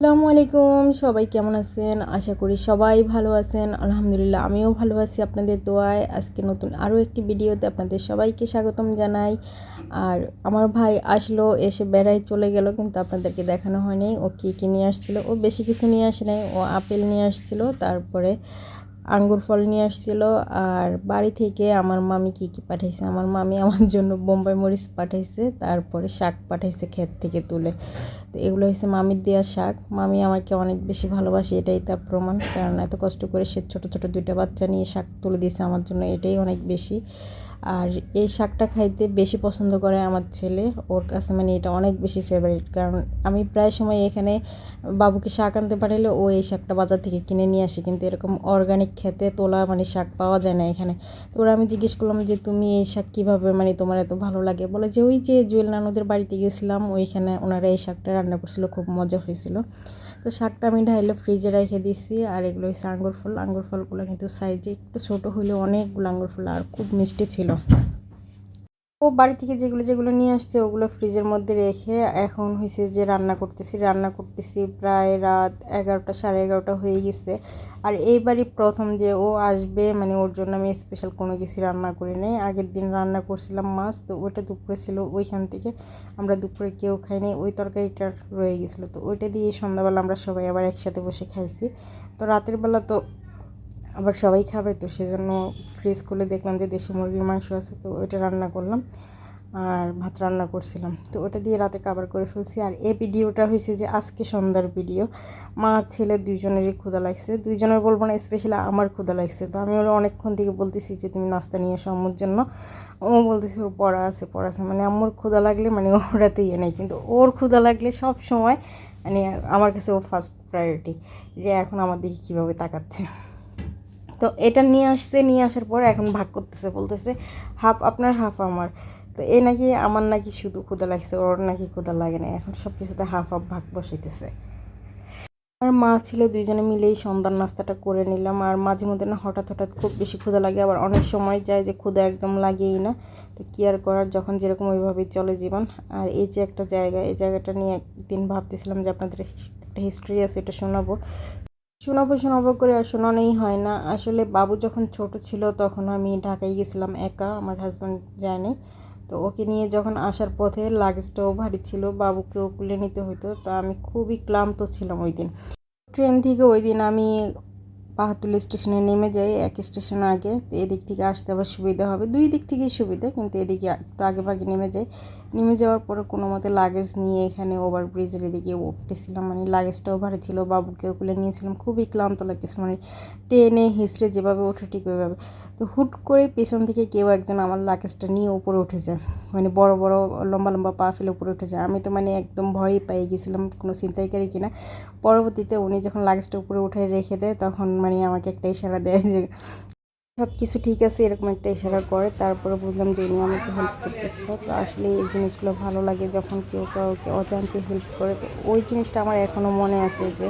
আসসালামু আলাইকুম, সবাই কেমন আছেন? আশা করি সবাই ভালো আছেন। আলহামদুলিল্লাহ, আমিও ভালো আছি আপনাদের দোয়ায়। আজকে নতুন আরও একটি ভিডিওতে আপনাদের সবাইকে স্বাগতম জানাই। আর আমার ভাই আসলো, এসে বেড়াই চলে গেল, কিন্তু আপনাদেরকে দেখানো হয়নি। ও কী কী নিয়ে আসছিল? ও বেশি কিছু নিয়ে আসে নাই। ও আপেল নিয়ে আসছিল, তারপরে আঙ্গুর ফল নিয়ে আসছিল আর বাড়ি থেকে আমার মামি কি কি পাঠাইছে? আমার মামি আমার জন্য বোম্বাই মরিচ পাঠাইছে, তারপরে শাক পাঠাইছে ক্ষেত থেকে তুলে। তো এগুলো হচ্ছে মামির দেওয়া শাক। মামি আমাকে অনেক বেশি ভালোবাসে, এটাই তার প্রমাণ। কারণ এত কষ্ট করে সে ছোটো ছোটো দুইটা বাচ্চা নিয়ে শাক তুলে দিয়েছে আমার জন্য, এটাই অনেক বেশি। আর এই শাকটা খাইতে বেশি পছন্দ করে আমার ছেলে। ওর কাছে মানে এটা অনেক বেশি ফেভারিট কারণ আমি প্রায় সময় এখানে বাবুকে শাক আনতে পারলে ও এই শাকটা বাজার থেকে কিনে নিয়ে আসে। কিন্তু এরকম অর্গানিক খেতে তোলা মানে শাক পাওয়া যায় না এখানে। তো ওরা আমি জিজ্ঞেস করলাম যে, তুমি এই শাক কীভাবে মানে তোমার এত ভালো লাগে? বলে যে, ওই যে জুয়েল নানুদের বাড়িতে গেছিলাম, ওইখানে ওনারা এই শাকটা রান্না করছিল, খুব মজা হয়েছিল। তো শাকটা আমি ঢাইলে ফ্রিজে রেখে দিছি আর এগুলো হচ্ছে আঙ্গুর ফল। আঙ্গুর ফলগুলো কিন্তু সাইজে একটু ছোটো হলেও অনেকগুলো আঙ্গুর ফল, আর খুব মিষ্টি ছিল। ও বাড়ি থেকে যেগুলো যেগুলো নিয়ে আসছে, ওগুলো ফ্রিজের মধ্যে রেখে এখন হয়েছে যে রান্না করতেছি। রান্না করতেছি প্রায় রাত এগারোটা, সাড়ে এগারোটা হয়ে গেছে। আর এইবারই প্রথম যে ও আসবে মানে ওর জন্য আমি স্পেশাল কোনো কিছু রান্না করি নাই। আগের দিন রান্না করছিলাম মাছ, তো ওইটা দুপুরে ছিল, ওইখান থেকে আমরা দুপুরে কেউ খাইনি ওই তরকারিটা রয়ে গেছিল। তো ওইটা দিয়ে সন্ধ্যাবেলা আমরা সবাই আবার একসাথে বসে খাইছি। তো রাতের বেলা তো আবার সবাই খাবে তো সেজন্য ফ্রিজ খুলে দেখলাম যে দেশি মুরগির মাংস আছে তো ওইটা রান্না করলাম আর ভাত রান্না করছিলাম। তো ওটা দিয়ে রাতে কাবার করে ফেলছি। আর এই ভিডিওটা হয়েছে যে আজকে সন্ধ্যার ভিডিও মা, ছেলে দুইজনেরই ক্ষুদা লাগছে। দুইজনের বলব না স্পেশালি আমার ক্ষুদা লাগছে। তো আমি ওরা অনেকক্ষণ থেকে বলতেছি যে, তুমি নাস্তা নিয়ে এসো আম্মুর জন্য। ও বলতেছে ওর পড়া আছে পড়া আছে। মানে আম্মুর ক্ষুদা লাগলে মানে ওরাতে ইয়ে নেই। কিন্তু ওর ক্ষুদা লাগলে সব সময় মানে আমার কাছে ও ফার্স্ট প্রায়োরিটি যে এখন আমার দিকে কীভাবে তাকাচ্ছে। তো এটা নিয়ে আসছে, নিয়ে আসার পর এখন ভাগ করতেছে, বলতেছে, হাফ আপনার, হাফ আমার। তো এ নাকি আমার নাকি শুধু ক্ষুদা লাগছে, ওর নাকি ক্ষুদা লাগে না এখন সব কিছুতে হাফ হাফ ভাগ বসাইতেছে। আর মা ছিল, দুইজনে মিলেই সন্ধ্যার নাস্তাটা করে নিলাম, আর মাঝে মধ্যে না হঠাৎ হঠাৎ খুব বেশি ক্ষুদা লাগে, আবার অনেক সময় যায় যে ক্ষুদা একদম লাগেই না। তো কি আর করার, যখন যেরকম ওইভাবেই চলে জীবন। আর এই যে একটা জায়গা, এই জায়গাটা নিয়ে একদিন ভাবতেছিলাম যে আপনাদের একটা হিস্ট্রি আছে, এটা শোনাবো। শোনাবো শোনাবো করে আর শোনানোই হয় না। আসলে বাবু যখন ছোট ছিল তখন আমি ঢাকায় গেছিলাম একা, আমার হাজব্যান্ড যায়নি তো ওকে নিয়ে যখন আসার পথে লাগেজটাও ভারী ছিল, বাবুকেও কুলে নিতে হতো তো আমি খুবই ক্লান্ত ছিলাম ওই দিন। ট্রেন থেকে ওই দিন আমি পাহাতুল স্টেশনে নেমে যাই, এক স্টেশন আগে। তো এদিক থেকে আসতে আবার সুবিধা হবে। দুই দিক থেকেই সুবিধা, কিন্তু এদিকে একটু আগে ভাগে নেমে যাই। নেমে যাওয়ার পরে কোনো মতে লাগেজ নিয়ে এখানে ওভার ব্রিজের এদিকে উঠতেছিলাম। মানে লাগেজটা ভারী ছিল, বাবুকেও কুলে নিয়েছিলাম। খুবই ক্লান্ত লাগতেছিল। মানে ট্রেনে হিসড়ে যেভাবে ওঠে ঠিক ওইভাবে। তো হুট করে পেছন থেকে কেউ একজন আমার লাকেজটা নিয়ে উপরে উঠে যায়। মানে বড় বড়, লম্বা লম্বা পা ফেলে উপরে উঠে যায়। আমি তো মানে একদম ভয়ই পাই গেছিলাম, কোনো চিন্তাইকারী কিনা পরবর্তীতে উনি যখন লাগেজটা উপরে উঠে রেখে দেয়, তখন মানে আমাকে একটা ইশারা দেয় যে সব কিছু ঠিক আছে, এরকম একটা ইশারা করে। তারপরে বুঝলাম যে উনি আমাকে হেল্প করতেছে। তো আসলে এই জিনিসগুলো ভালো লাগে যখন কেউ কাউকে অজান্তে হেল্প করে। তো ওই জিনিসটা আমার এখনও মনে আছে যে,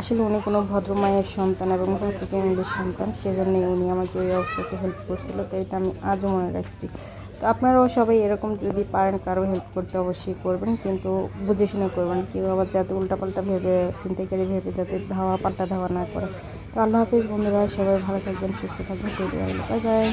আসলে উনি কোনো ভদ্র মায়ের সন্তান এবং কোনো কুটুম্বের সন্তান। সেজন্যই উনি আমাকে ওই অবস্থাতে হেল্প করছিল। তো এটা আমি আজও মনে রাখছি। তো আপনারাও সবাই এরকম যদি পারেন, কারও হেল্প করতে অবশ্যই করবেন, কিন্তু বুঝে শুনে করবেন। কেউ আবার যাতে উল্টাপাল্টা ভেবে চিন্তাকারী ভেবে যাতে ধাওয়া, পাল্টা ধাওয়া না করে। তো আল্লাহ হাফিজ বন্ধুরা, সবাই ভালো থাকবেন, সুস্থ থাকবেন। সেই বাই বাই